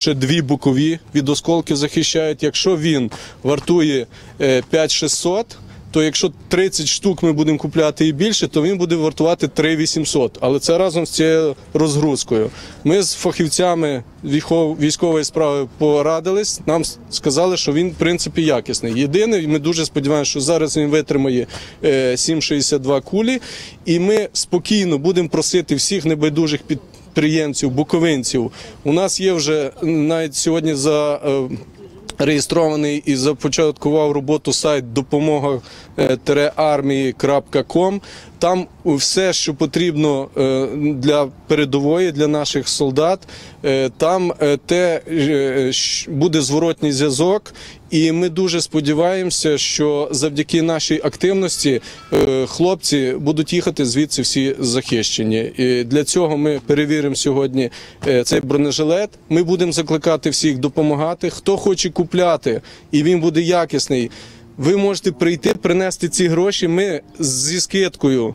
Ще дві бокові від осколків захищають. Якщо він вартує е, 5600, то якщо 30 штук ми будемо купляти і більше, то він буде вартувати 3800. Але це разом з цією розгрузкою. Ми з фахівцями військової справи порадились. Нам сказали, що він в принципі якісний. Єдине, ми дуже сподіваємося, що зараз він витримає е, 7,62 кулі, і ми спокійно будемо просити всіх небайдужих під підприємців, буковинців. У нас є вже навіть сьогодні за. е, Реєстрований і започаткував роботу сайт допомога-армії.ком. Там все, що потрібно е, для передової, для наших солдат. Е, Там е, те буде зворотній зв'язок, і ми дуже сподіваємося, що завдяки нашій активності хлопці будуть їхати звідси всі захищені. І для цього ми перевіримо сьогодні цей бронежилет. Ми будемо закликати всіх допомагати. Хто хоче купляти, і він буде якісний. Ви можете прийти, принести ці гроші. Ми зі скидкою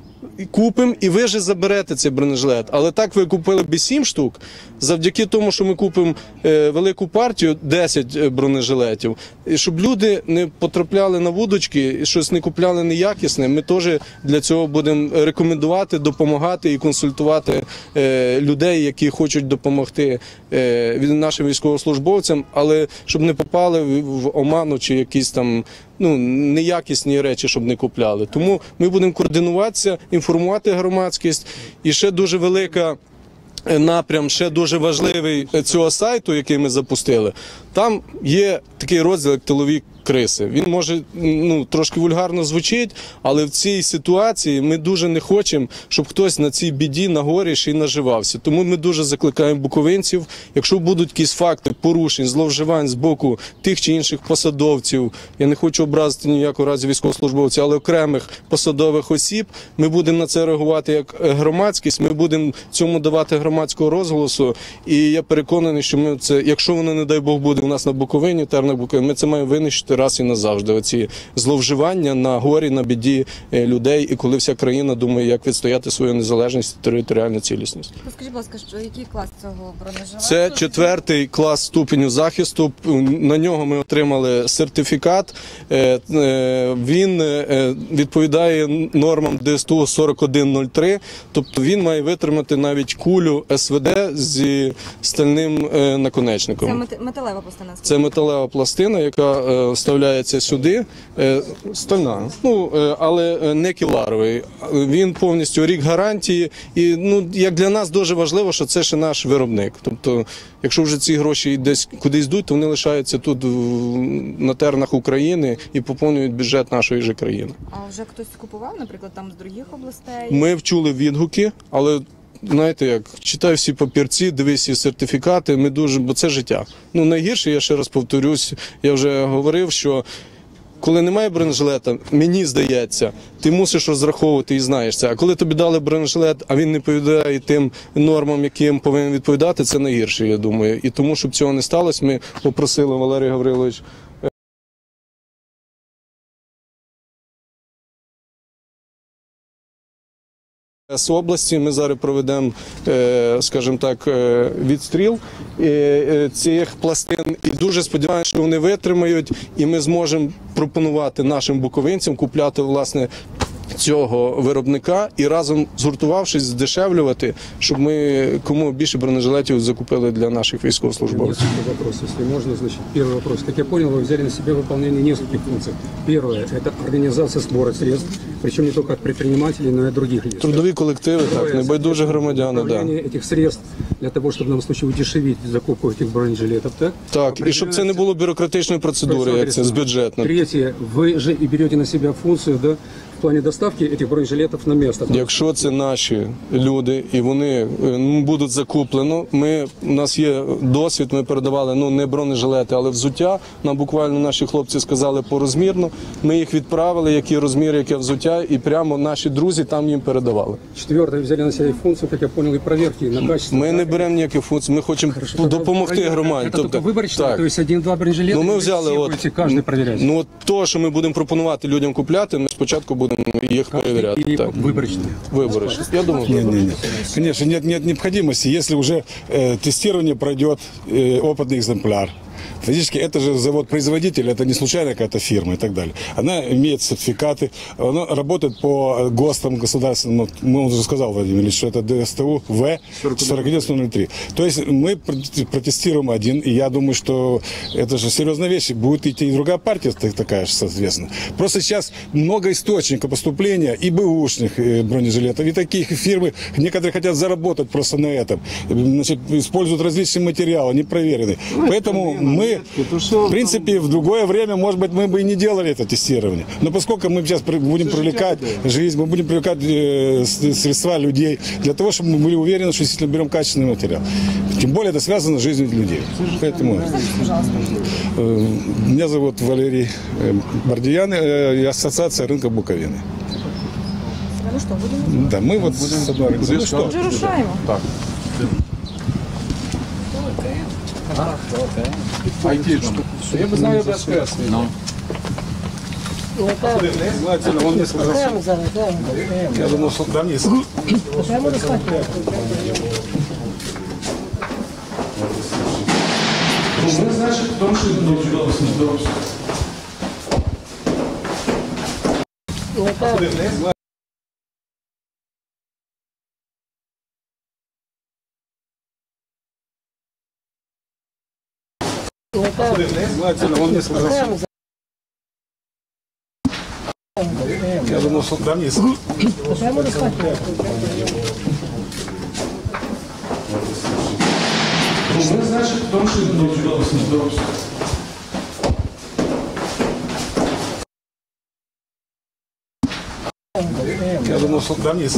купимо, і ви ж заберете цей бронежилет. Але так ви купили б 7 штук. Завдяки тому, що ми купимо е, велику партію, 10 бронежилетів, і щоб люди не потрапляли на вудочки щось не купляли неякісне. Ми теж для цього будемо рекомендувати, допомагати і консультувати е, людей, які хочуть допомогти е, нашим військовослужбовцям, але щоб не попали в оману чи якісь там ну неякісні речі, щоб не купляли. Тому ми будемо координуватися, інформувати громадськість. І ще дуже велика. е, Напрям ще дуже важливий е, цього сайту, який ми запустили. Там є такий розділ, як тилові криси. Він може ну трошки вульгарно звучить, але в цій ситуації ми дуже не хочемо, щоб хтось на цій біді на горі ще й наживався. Тому ми дуже закликаємо буковинців. Якщо будуть якісь факти порушень, зловживань з боку тих чи інших посадовців, я не хочу образити ніякого разі військовослужбовців, але окремих посадових осіб, ми будемо на це реагувати як громадськість. Ми будемо цьому давати громадського розголосу. І я переконаний, що ми це, якщо воно, не дай Бог, буде у нас на Буковині, тернах Буковині, ми це маємо винищити раз і назавжди. Оці зловживання на горі, на біді е, людей, і коли вся країна думає, як відстояти свою незалежність і територіальну цілісність. Розкажіть, будь ласка, що який клас цього бронежилету? Це четвертий клас ступеню захисту. На нього ми отримали сертифікат. Е, е, Він відповідає нормам ДСТУ 4103, тобто він має витримати навіть кулю СВД зі стальним наконечником. Це мет- металева пластина. Це металева пластина, яка вставляється сюди. Е, стальна, ну е, але е, не кіларовий. Він повністю рік гарантії. І ну як для нас дуже важливо, що це ще наш виробник. Тобто, якщо вже ці гроші десь кудись йдуть, то вони лишаються тут на тернах України і поповнюють бюджет нашої же країни. А вже хтось купував, наприклад, там з других областей? Ми вчули відгуки, але. Знаєте, як читай всі папірці, дивись всі сертифікати. Ми дуже, бо це життя. Ну найгірше, я ще раз повторюсь, я вже говорив, що коли немає бронежилета, мені здається, ти мусиш розраховувати і знаєш це. А коли тобі дали бронежилет, а він не відповідає тим нормам, яким повинен відповідати, це найгірше, я думаю. І тому, щоб цього не сталося, ми попросили Валерій Гаврилович. З області. Ми зараз проведемо, е, скажімо так, е, відстріл е, цих пластин. І дуже сподіваємося, що вони витримають, і ми зможемо пропонувати нашим буковинцям купляти власне цього виробника і разом згуртувавшись, здешевлювати, щоб ми кому більше бронежилетів закупили для наших військовослужбовців. Несколько вопросов, если можно. Значит, первый вопрос. Как я понял, вы взяли на себя выполнение нескольких функций. Первое – это организация сбора средств, причем не только от предпринимателей, но и от других лиц. Трудові колективи, так, небайдужі громадяни. Да. Управление этих средств для того, чтобы в данном случае удешевить закупку этих бронежилетов, так? Так, і щоб це не було бюрократичної процедури, як це з бюджетним. Третье, вы же и берете на себя функцию, да, в плане доставки этих бронежилетов на место. Якщо це наші люди і вони е, ну, будуть закуплено, ми у нас є досвід. Ми передавали ну не бронежилети, але взуття. Нам буквально наші хлопці сказали порозмірно. Ми їх відправили, які розміри, яке взуття, і прямо наші друзі там їм передавали. Четвертое, вы взяли на себя и функцию, как я понял, и проверки на качество. Ми не беремо ніяких функцій. Ми хочемо допомогти громаді. Это только выборочно, то есть один-два бронежилета, Ну, ми или взяли все от будете каждый проверять? ну от то, що ми будемо пропонувати людям купляти. Ми спочатку будемо. їх перевіряти. И Так. выборочные. Виборочно. Я думаю, Не, не, не. Конечно, нет, нет необходимости, если уже э, тестирование пройдет э, опытный экземпляр. Фактически это же завод-производитель, это не случайная какая-то фирма и так далее. Она имеет сертификаты, она работает по ГОСТам государственным. Мы уже сказал, Владимир Ильич, что это ДСТУ В 41103. То есть мы пр- протестируем один, и я думаю, что это же серьезная вещь. Будет идти и другая партия так- такая же, соответственно. Просто сейчас много источников поступления и бэушных бронежилетов, и таких фирмы, некоторые хотят заработать просто на этом. Значит, используют различные материалы, непроверенные. Поэтому мы, в принципе, в другое время, может быть, мы бы и не делали это тестирование. Но поскольку мы сейчас будем привлекать жизнь, мы будем привлекать э, средства людей для того, чтобы мы были уверены, что действительно берем качественный материал. Тем более это связано с жизнью людей. Поэтому э, меня зовут Валерий э, Бардиян, я ассоциация рынка Буковины. Ну що, будемо? Да, мы вот с одной организацией. Ну что, Вже рушаємо. Я би знаю без Желательно, он мне сказал, я думал, что там есть. Желательно, он мне сказал, я думал, что там есть. Я думал, что там есть.